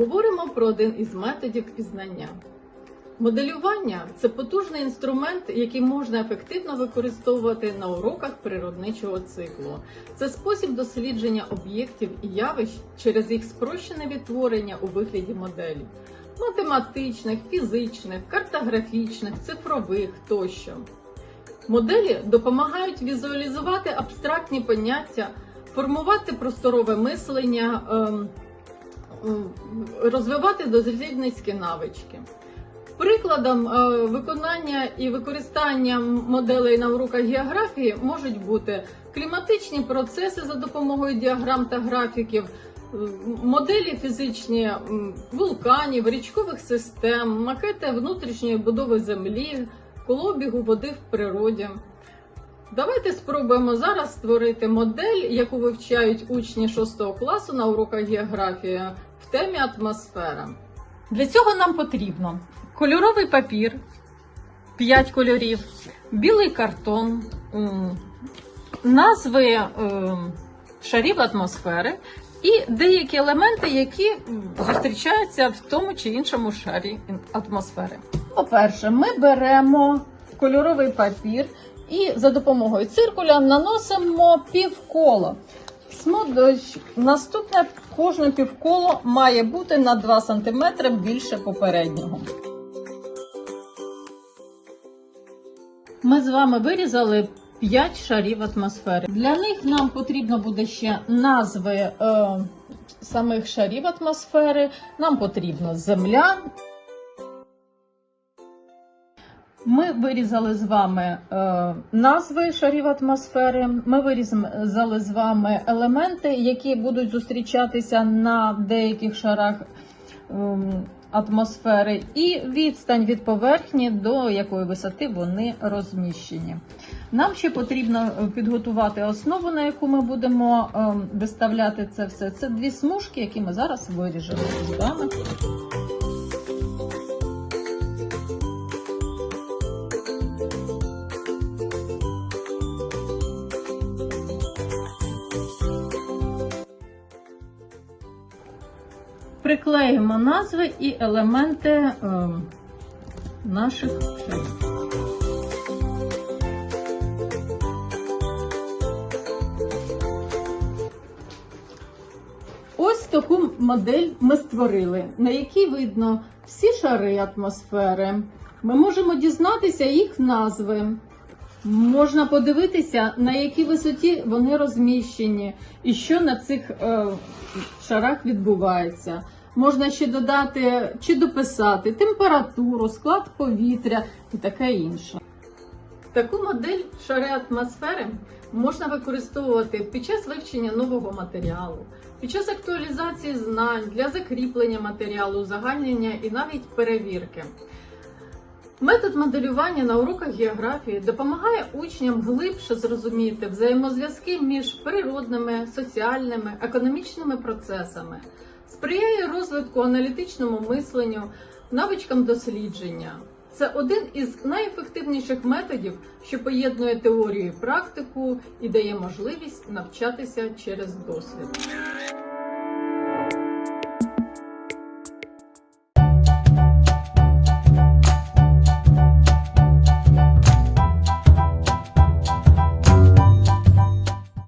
Поговоримо про один із методів пізнання. Моделювання це потужний інструмент, який можна ефективно використовувати на уроках природничого циклу. Це спосіб дослідження об'єктів і явищ через їх спрощене відтворення у вигляді моделей математичних, фізичних, картографічних, цифрових тощо. Моделі допомагають візуалізувати абстрактні поняття, формувати просторове мислення, ем, розвивати дослідницькі навички. Прикладом е, виконання і використання моделей на уроках географії можуть бути кліматичні процеси за допомогою діаграм та графіків, моделі фізичні вулканів, річкових систем, макети внутрішньої будови землі, колобігу води в природі. Давайте спробуємо зараз створити модель, яку вивчають учні 6 класу на уроках географії темі атмосфера. Для цього нам потрібно кольоровий папір, 5 кольорів, білий картон, назви ем, шарів атмосфери і деякі елементи, які зустрічаються в тому чи іншому шарі атмосфери. По-перше, ми беремо кольоровий папір і за допомогою циркуля наносимо півколо. Смудощ. Наступне кожне півколо має бути на 2 см більше попереднього. Ми з вами вирізали 5 шарів атмосфери. Для них нам потрібно буде ще назви е, самих шарів атмосфери. Нам потрібно земля. Ми вирізали з вами е, назви шарів атмосфери. Ми вирізали з вами елементи, які будуть зустрічатися на деяких шарах ем, атмосфери, і відстань від поверхні, до якої висоти вони розміщені. Нам ще потрібно е, підготувати основу, на яку ми будемо ем, виставляти це все. Це дві смужки, які ми зараз виріжемо з вами. Приклеїмо назви і елементи ем, наших шарів. Ось таку модель ми створили, на якій видно всі шари атмосфери. Ми можемо дізнатися їх назви. Можна подивитися, на якій висоті вони розміщені, і що на цих е, шарах відбувається. Можна ще додати чи дописати температуру, склад повітря і таке інше. Таку модель шари атмосфери можна використовувати під час вивчення нового матеріалу, під час актуалізації знань для закріплення матеріалу, узагальнення і навіть перевірки. Метод моделювання на уроках географії допомагає учням глибше зрозуміти взаємозв'язки між природними, соціальними, економічними процесами, сприяє розвитку аналітичному мисленню, навичкам дослідження. Це один із найефективніших методів, що поєднує теорію і практику і дає можливість навчатися через досвід.